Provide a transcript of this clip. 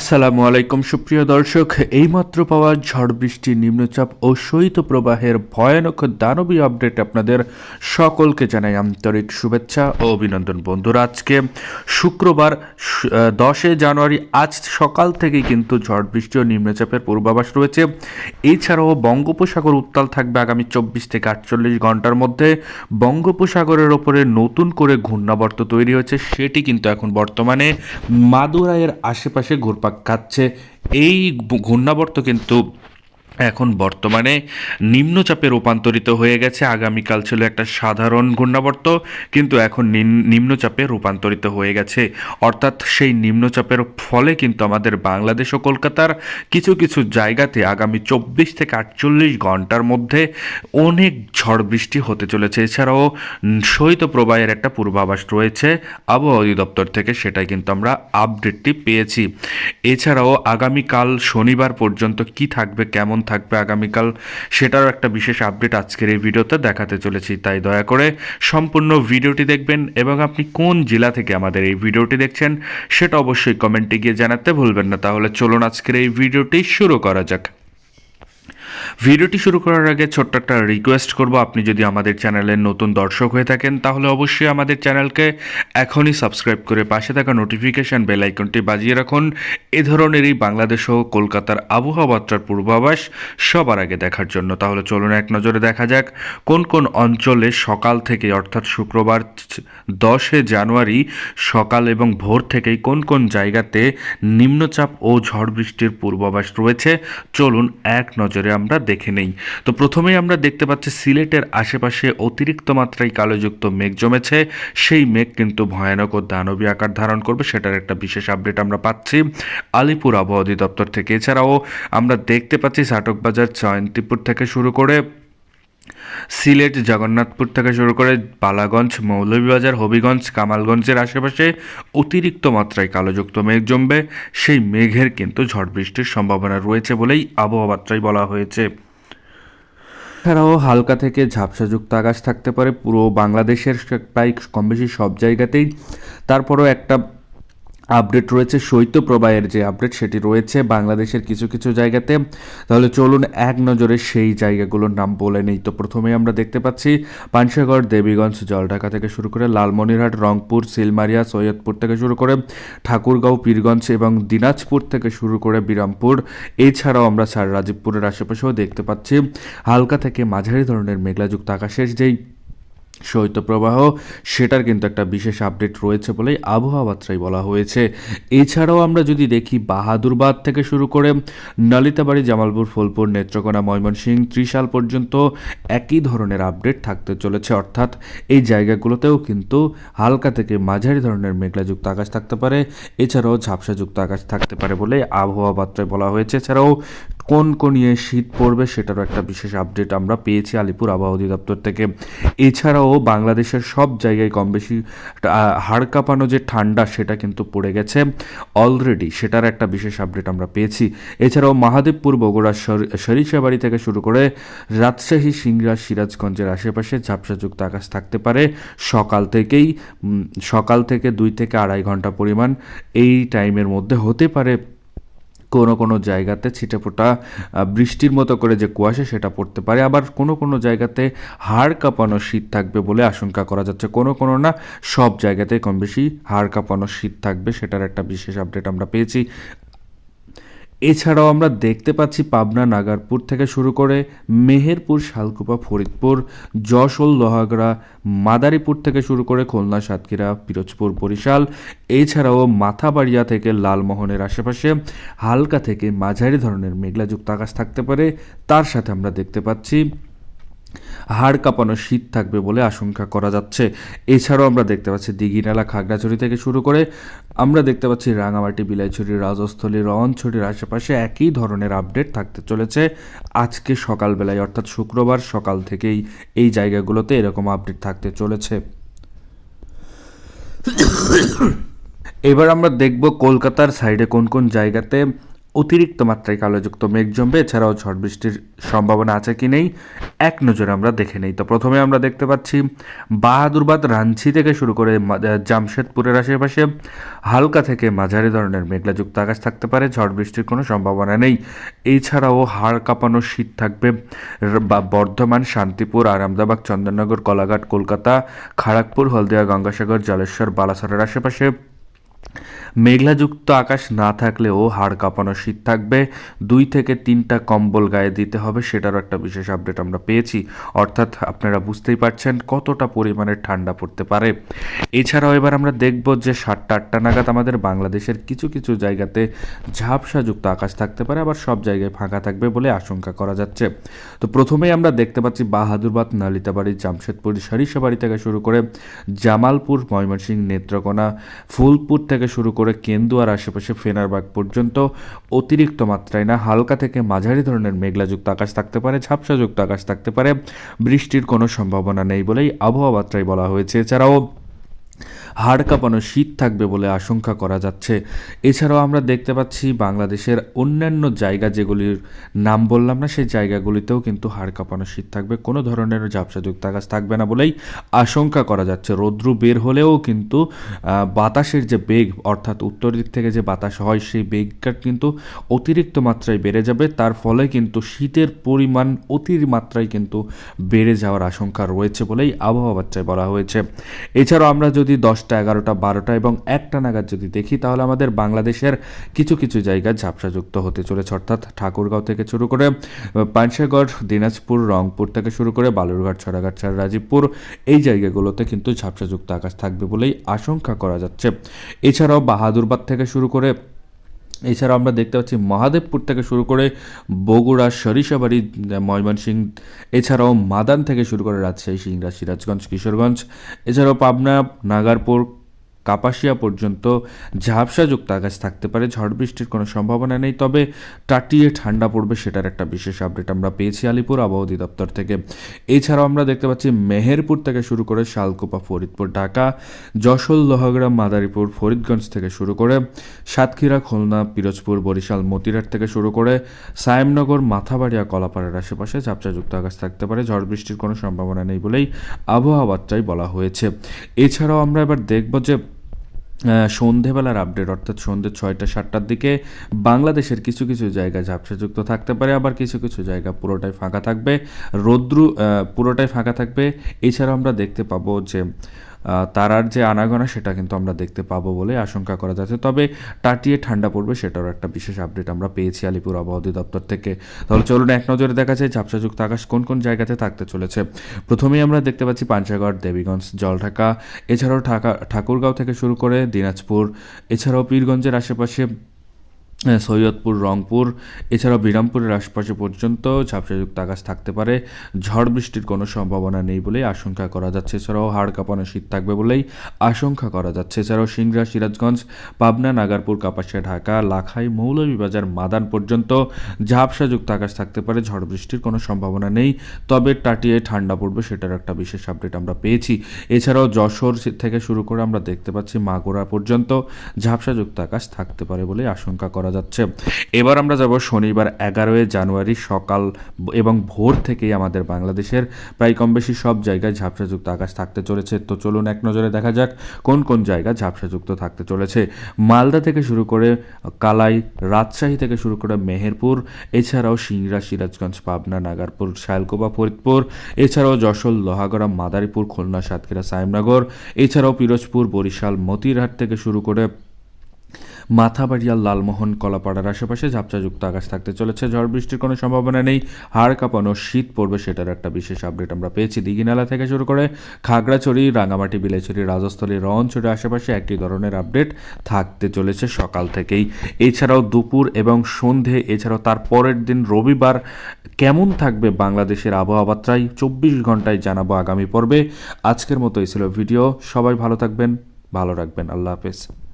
আসসালামু আলাইকুম, সুপ্রিয় দর্শক। এইমাত্র পাওয়া ঝড় বৃষ্টি নিম্নচাপ ও শৈত প্রবাহের ভয়ানক দানবীয় আপডেট আপনাদের সকলকে জানাই আন্তরিক শুভেচ্ছা ও অভিনন্দন। বন্ধুরা, আজকে শুক্রবার দশে জানুয়ারি, আজ সকাল থেকেই কিন্তু ঝড় বৃষ্টি ও নিম্নচাপের পূর্বাভাস রয়েছে। এছাড়াও বঙ্গোপসাগর উত্তাল থাকবে আগামী চব্বিশ থেকে আটচল্লিশ ঘণ্টার মধ্যে। বঙ্গোপসাগরের ওপরে নতুন করে ঘূর্ণাবর্ত তৈরি হয়েছে, সেটি কিন্তু এখন বর্তমানে মাদুরাইয়ের আশেপাশে ঘুরপাক খাচ্ছে এই ঘূর্ণাবর্ত কিন্তু এখন বর্তমানে নিম্নচাপে রূপান্তরিত হয়ে গেছে। আগামীকাল ছিল একটা সাধারণ ঘূর্ণাবর্ত, কিন্তু এখন নিম্নচাপে রূপান্তরিত হয়ে গেছে। অর্থাৎ সেই নিম্নচাপের ফলে কিন্তু আমাদের বাংলাদেশ ও কলকাতার কিছু কিছু জায়গাতে আগামী চব্বিশ থেকে আটচল্লিশ ঘণ্টার মধ্যে অনেক ঝড় বৃষ্টি হতে চলেছে। এছাড়াও শৈত প্রবাহের একটা পূর্বাভাস রয়েছে। আবহাওয়া অধিদপ্তর থেকে সেটাই কিন্তু আমরা আপডেটটি পেয়েছি। এছাড়াও আগামীকাল শনিবার পর্যন্ত কি থাকবে, কেমন থাকবে আগামীকাল সেটারও একটা বিশেষ আপডেট আজকের এই ভিডিওতে দেখাতে চলেছি। তাই দয়া করে সম্পূর্ণ ভিডিওটি দেখবেন এবং আপনি কোন জেলা থেকে আমাদের এই ভিডিওটি দেখছেন সেটা অবশ্যই কমেন্টে গিয়ে জানাতে ভুলবেন না। তাহলে চলুন আজকের এই ভিডিওটি শুরু করা যাক। ভিডিওটি শুরু করার আগে ছোট্ট একটা রিকোয়েস্ট করব। আপনি যদি আমাদের চ্যানেলের নতুন দর্শক হয়ে থাকেন, তাহলে অবশ্যই আমাদের চ্যানেলকে এখনই সাবস্ক্রাইব করে পাশে থাকা নোটিফিকেশান বেল আইকনটি বাজিয়ে রাখুন। এ ধরনেরই বাংলাদেশ ও কলকাতার আবহাওয়া বার্তার পূর্বাভাস সবার আগে দেখার জন্য। তাহলে চলুন এক নজরে দেখা যাক, কোন কোন অঞ্চলে সকাল থেকে অর্থাৎ শুক্রবার দশে জানুয়ারি সকাল এবং ভোর থেকেই কোন কোন জায়গাতে নিম্নচাপ ও ঝড় বৃষ্টির পূর্বাভাস রয়েছে, চলুন এক নজরে আমরা দেখে নেই। তো প্রথমেই আমরা দেখতে পাচ্ছি সিলেটের আশেপাশে অতিরিক্ত মাত্রায় কালোযুক্ত মেঘ জমেছে। সেই মেঘ কিন্তু ভয়ানক ও দানবী আকার ধারণ করবে, সেটার একটা বিশেষ আপডেট আমরা পাচ্ছি আলিপুর আবহাওয়া অধিদপ্তর থেকে। এছাড়াও আমরা দেখতে পাচ্ছি সাটকবাজার জয়ন্তীপুর থেকে শুরু করে সিলেট জগন্নাথপুর থেকে শুরু করে বালাগঞ্জ, মৌলভীবাজার, হবিগঞ্জ, কামালগঞ্জের আশেপাশে অতিরিক্ত মাত্রায় কালোযুক্ত মেঘ জমবে। সেই মেঘের কিন্তু ঝড় বৃষ্টির সম্ভাবনা রয়েছে বলেই আবহাওয়া বার্তায় বলা হয়েছে। এছাড়াও হালকা থেকে ঝাপসাযুক্ত আকাশ থাকতে পারে। পুরো বাংলাদেশের প্রায় কম বেশি সব জায়গাতেই। তারপরও একটা আপডেট রয়েছে শৈত্যপ্রবাহের যে আপডেট সেটি রয়েছে বাংলাদেশের কিছু কিছু জায়গাতে। তাহলে চলুন এক নজরে সেই জায়গাগুলোর নাম বলে নেই। তো প্রথমেই আমরা দেখতে পাচ্ছি পানসাগর, দেবীগঞ্জ, জলঢাকা থেকে শুরু করে লালমনিরহাট, রংপুর সিলমারিয়া সৈয়দপুর থেকে শুরু করে ঠাকুরগাঁও, পীরগঞ্জ এবং দিনাজপুর থেকে শুরু করে বিরামপুর। এছাড়াও আমরা সার রাজীবপুরের আশেপাশেও দেখতে পাচ্ছি হালকা থেকে মাঝারি ধরনের মেঘলাযুক্ত আকাশের যেই শৈত্যপ্রবাহ, সেটার কিন্তু একটা বিশেষ আপডেট রয়েছে বলেই আবহাওয়া বার্তায় বলা হয়েছে। এছাড়াও আমরা যদি দেখি, বাহাদুরবাদ থেকে শুরু করে নালিতাবাড়ি, জামালপুর, ফুলপুর, নেত্রকোনা ময়মনসিংহ ত্রিশাল পর্যন্ত একই ধরনের আপডেট থাকতে চলেছে। অর্থাৎ এই জায়গাগুলোতেও কিন্তু হালকা থেকে মাঝারি ধরনের মেঘলাযুক্ত আকাশ থাকতে পারে। এছাড়াও ঝাপসাযুক্ত আকাশ থাকতে পারে বলে আবহাওয়া বার্তায় বলা হয়েছে। এছাড়াও কোন কোন ইয়ে শীত পড়বে সেটারও একটা বিশেষ আপডেট আমরা পেয়েছি আলিপুর আবহাওয়া অধিদপ্তর থেকে। এছাড়াও বাংলাদেশের সব জায়গায় কম বেশি হাড় কাঁপানো যে ঠান্ডা সেটা কিন্তু পড়ে গেছে অলরেডি সেটার একটা বিশেষ আপডেট আমরা পেয়েছি। এছাড়াও মাহাদেবপুর, বগুড়া সরিষাবাড়ি থেকে শুরু করে রাজশাহী, সিংড়া, সিরাজগঞ্জের আশেপাশে ঝাপসাযুক্ত আকাশ থাকতে পারে। সকাল থেকেই সকাল থেকে দুই থেকে আড়াই ঘণ্টা পরিমাণ এই টাইমের মধ্যে হতে পারে। কোনো কোনো জায়গাতে ছিটেফোঁটা বৃষ্টির মতো করে যে কুয়াশা সেটা পড়তে পারে। আবার কোনো কোনো জায়গাতে হাড় কাঁপানো শীত থাকবে বলে আশঙ্কা করা যাচ্ছে। কোনো কোনো না, সব জায়গাতে কম বেশি হাড় কাঁপানো শীত থাকবে, সেটার একটা বিশেষ আপডেট আমরা পেয়েছি। এছাড়াও আমরা দেখতে পাচ্ছি পাবনা, নাগারপুর থেকে শুরু করে মেহেরপুর, শালকুপা, ফরিদপুর যশোল লোহাগড়া, মাদারীপুর থেকে শুরু করে খুলনা, সাতক্ষীরা, পিরোজপুর, বরিশাল, এছাড়াও মাথাবাড়িয়া থেকে লালমোহনের আশেপাশে, হালকা থেকে মাঝারি ধরনের মেঘলাযুক্ত আকাশ থাকতে পারে। তার সাথে আমরা দেখতে পাচ্ছি হাড় কাঁপানো শীত থাকবে বলে আশঙ্কা করা যাচ্ছে। এছাড়াও আমরা দেখতে পাচ্ছি দিঘিনালা খাগড়াছড়ি থেকে শুরু করে আমরা দেখতে পাচ্ছি রাঙামাটি, বিলাইছড়ি, রাজস্থলী রওয়ানছড়ির আশেপাশে একই ধরনের আপডেট থাকতে চলেছে। আজকে সকালবেলায়, অর্থাৎ শুক্রবার সকাল থেকেই এই জায়গাগুলোতে এরকম আপডেট থাকতে চলেছে। এবার আমরা দেখব কলকাতার সাইডে কোন কোন জায়গাতে অতিরিক্ত মাত্রায় কালোযুক্ত মেঘ জমবে, এছাড়াও ঝড় বৃষ্টির সম্ভাবনা আছে কি নেই, এক নজরে আমরা দেখে নেই। তো প্রথমে আমরা দেখতে পাচ্ছি বাহাদুরবাদ রাঞ্চি থেকে শুরু করে জামশেদপুরের আশেপাশে হালকা থেকে মাঝারি ধরনের মেঘলাযুক্ত আকাশ থাকতে পারে, ঝড় বৃষ্টির কোনো সম্ভাবনা নেই। এছাড়াও হাড় কাঁপানো শীত থাকবে। বা বর্ধমান, শান্তিপুর, আরামদাবাগ, চন্দননগর, কলাঘাট, কলকাতা, খড়গপুর, হলদিয়া, গঙ্গাসাগর, জলেশ্বর, বালাসরের আশেপাশে মেঘলাযুক্ত আকাশ না থাকলেও হাড় কাঁপানো শীত থাকবে। দুই থেকে তিনটা কম্বল গায়ে দিতে হবে, সেটারও একটা বিশেষ আপডেট আমরা পেয়েছি। অর্থাৎ আপনারা বুঝতেই পারছেন কতটা পরিমাণে ঠান্ডা পড়তে পারে। এছাড়াও এবার আমরা দেখব যে সাতটা আটটা নাগাদ আমাদের বাংলাদেশের কিছু কিছু জায়গাতে ঝাপসাযুক্ত আকাশ থাকতে পারে, আবার সব জায়গায় ফাঁকা থাকবে বলে আশঙ্কা করা যাচ্ছে। তো প্রথমেই আমরা দেখতে পাচ্ছি বাহাদুরবাদ, নালিতাবাড়ি, জামশেদপুর সরিষাবাড়ি থেকে শুরু করে জামালপুর, ময়মনসিংহ, নেত্রকোনা, ফুলপুর থেকে শুরু করে কেন্দুয়ার আশেপাশে ফেনারবাগ পর্যন্ত অতিরিক্ত মাত্রায় না, হালকা থেকে মাঝারি ধরনের মেঘলাযুক্ত আকাশ থাকতে পারে, ঝাপসাযুক্ত আকাশ থাকতে পারে। বৃষ্টির কোনো সম্ভাবনা নেই বলেই আবহাওয়া বার্তায় বলা হয়েছে। এছাড়াও হাড় কাঁপানো শীত থাকবে বলে আশঙ্কা করা যাচ্ছে। এছাড়াও আমরা দেখতে পাচ্ছি বাংলাদেশের অন্যান্য জায়গা যেগুলির নাম বললাম না, সেই জায়গাগুলিতেও কিন্তু হাড় কাঁপানো শীত থাকবে। কোনো ধরনের ঝাপসাযুক্ত আকাশ থাকবে না বলেই আশঙ্কা করা যাচ্ছে। রৌদ্রু বের হলেও কিন্তু বাতাসের যে বেগ, অর্থাৎ উত্তর দিক থেকে যে বাতাস হয়, সেই বেগটা কিন্তু অতিরিক্ত মাত্রায় বেড়ে যাবে। তার ফলে কিন্তু শীতের পরিমাণ অতিমাত্রায় কিন্তু বেড়ে যাওয়ার আশঙ্কা রয়েছে বলেই আবহাওয়া বার্তায় বলা হয়েছে। এছাড়াও আমরা যদি দশটা, এগারোটা, বারোটা এবং একটা নাগাদ যদি দেখি, তাহলে আমাদের বাংলাদেশের কিছু কিছু জায়গা ঝাপসাযুক্ত হতে চলেছে। অর্থাৎ ঠাকুরগাঁও থেকে শুরু করে পানসাগড় দিনাজপুর, রংপুর থেকে শুরু করে বালুরঘাট, ছড়াঘাট ছাড় রাজীবপুর এই জায়গাগুলোতে কিন্তু ঝাপসাযুক্ত আকাশ থাকবে বলেই আশঙ্কা করা যাচ্ছে। এছাড়াও বাহাদুরবাদ থেকে শুরু করে এছাড়াও আমরা দেখতে পাচ্ছি মহাদেবপুর থেকে শুরু করে বগুড়া, সরিষাবাড়ি, ময়মনসিংহ, এছাড়াও মাদান থেকে শুরু করে রাজশাহী সিংড়া সিরাজগঞ্জ কিশোরগঞ্জ, এছাড়াও পাবনা, নাগারপুর কাপাসিয়া পর্যন্ত ঝাপসাযুক্ত আকাশ থাকতে পারে। ঝড় বৃষ্টির কোনো সম্ভাবনা নেই, তবে টাটিয়ে ঠান্ডা পড়বে সেটার একটা বিশেষ আপডেট আমরা পেয়েছি আলিপুর আবহাওয়া অধিদপ্তর থেকে। এছাড়াও আমরা দেখতে পাচ্ছি মেহেরপুর থেকে শুরু করে শালকোপা, ফরিদপুর, ঢাকা, যশোর লোহাগ্রাম মাদারীপুর, ফরিদগঞ্জ থেকে শুরু করে সাতক্ষীরা, খুলনা, পিরোজপুর, বরিশাল মতিরাট থেকে শুরু করে সায়েমনগর, মাথাবাড়িয়া, কলাপাড়ার আশেপাশে ঝাপসাযুক্ত আকাশ থাকতে পারে। ঝড় বৃষ্টির কোনো সম্ভাবনা নেই বলেই আবহাওয়া বার্তায় বলা হয়েছে। এছাড়াও আমরা এবার দেখব যে সন্ধেবেলার আপডেট অর্থাৎ সন্ধে ছয়টা, সাতটার দিকে বাংলাদেশের কিছু কিছু জায়গা ঝাপসাযুক্ত থাকতে পারে, আবার কিছু কিছু জায়গা পুরোটাই ফাঁকা থাকবে। রৌদ্রু পুরোটাই ফাঁকা থাকবে। এছাড়াও আমরা দেখতে পাবো যে তারার যে আনাগোনা সেটা কিন্তু আমরা দেখতে পাবো বলে আশঙ্কা করা যাচ্ছে। তবে টাটিয়ে ঠান্ডা পড়বে সেটারও একটা বিশেষ আপডেট আমরা পেয়েছি আলিপুর আবহাওয়া অধিদপ্তর থেকে। তাহলে চলুন এক নজরে দেখা যায় ঝাপসাযুক্ত আকাশ কোন কোন জায়গাতে থাকতে চলেছে। প্রথমেই আমরা দেখতে পাচ্ছি পাঞ্চাগড়, দেবীগঞ্জ, জলঢাকা, এছাড়াও ঢাকা, ঠাকুরগাঁও থেকে শুরু করে দিনাজপুর, এছাড়াও পীরগঞ্জের আশেপাশে সৈয়দপুর, রংপুর, এছাড়াও বিরামপুরের আশপাশে পর্যন্ত ঝাপসাযুক্ত আকাশ থাকতে পারে। ঝড় বৃষ্টির কোনো সম্ভাবনা নেই বলেই আশঙ্কা করা যাচ্ছে। এছাড়াও হাড় কাঁপানো শীত থাকবে বলেই আশঙ্কা করা যাচ্ছে। এছাড়াও সিংড়া, সিরাজগঞ্জ, পাবনা, নাগারপুর, কাপাসিয়া, ঢাকা, লাখাই, মৌলভীবাজার, মাদান পর্যন্ত ঝাপসাযুক্ত আকাশ থাকতে পারে। ঝড় বৃষ্টির কোনো সম্ভাবনা নেই। তবে টাটিয়ে ঠান্ডা পড়বে সেটার একটা বিশেষ আপডেট আমরা পেয়েছি। এছাড়াও যশোর থেকে শুরু করে আমরা দেখতে পাচ্ছি মাগুরা পর্যন্ত ঝাপসাযুক্ত আকাশ থাকতে পারে বলে আশঙ্কা করা যাচ্ছে। এবার আমরা যাব শনিবার এগারোই জানুয়ারি সকাল এবং ভোর থেকেই আমাদের বাংলাদেশের প্রায় কম বেশি সব জায়গায় ঝাপসাযুক্ত আকাশ থাকতে চলেছে। তো চলুন এক নজরে দেখা যাক কোন কোন জায়গা ঝাপসাযুক্ত থাকতে চলেছে। মালদা থেকে শুরু করে কালাই, রাজশাহী থেকে শুরু করে মেহেরপুর, এছাড়াও সিংড়া, সিরাজগঞ্জ, পাবনা, নাগারপুর শায়লকোবা ফরিদপুর, এছাড়াও যশোর, লোহাগড়া, মাদারীপুর, খুলনা, সাতক্ষীরা সাহেবনগর এছাড়াও পিরোজপুর, বরিশাল, মতিরহাট থেকে শুরু করে মাথাবাড়িয়া লালমোহন কলাপাড়ার আশেপাশে ঝাপসাযুক্ত আকাশ থাকতে চলেছে। ঝড় বৃষ্টির কোনো সম্ভাবনা নেই। হাড় কাঁপানো শীত পড়বে সেটার একটা বিশেষ আপডেট আমরা পেয়েছি। দিঘিনালা থেকে শুরু করে খাগড়াছড়ি, রাঙামাটি বিলাইছড়ি রাজস্থলী রঞ্চড়ির আশেপাশে একই ধরনের আপডেট থাকতে চলেছে সকাল থেকেই। এছাড়াও দুপুর এবং সন্ধে, এছাড়াও তার পরের দিন রবিবার কেমন থাকবে বাংলাদেশের আবহাওয়া বার্তায় চব্বিশ ঘন্টায় জানাব আগামী পর্বে। আজকের মতো এই ছিল ভিডিও। সবাই ভালো থাকবেন, ভালো রাখবেন। আল্লাহ হাফেজ।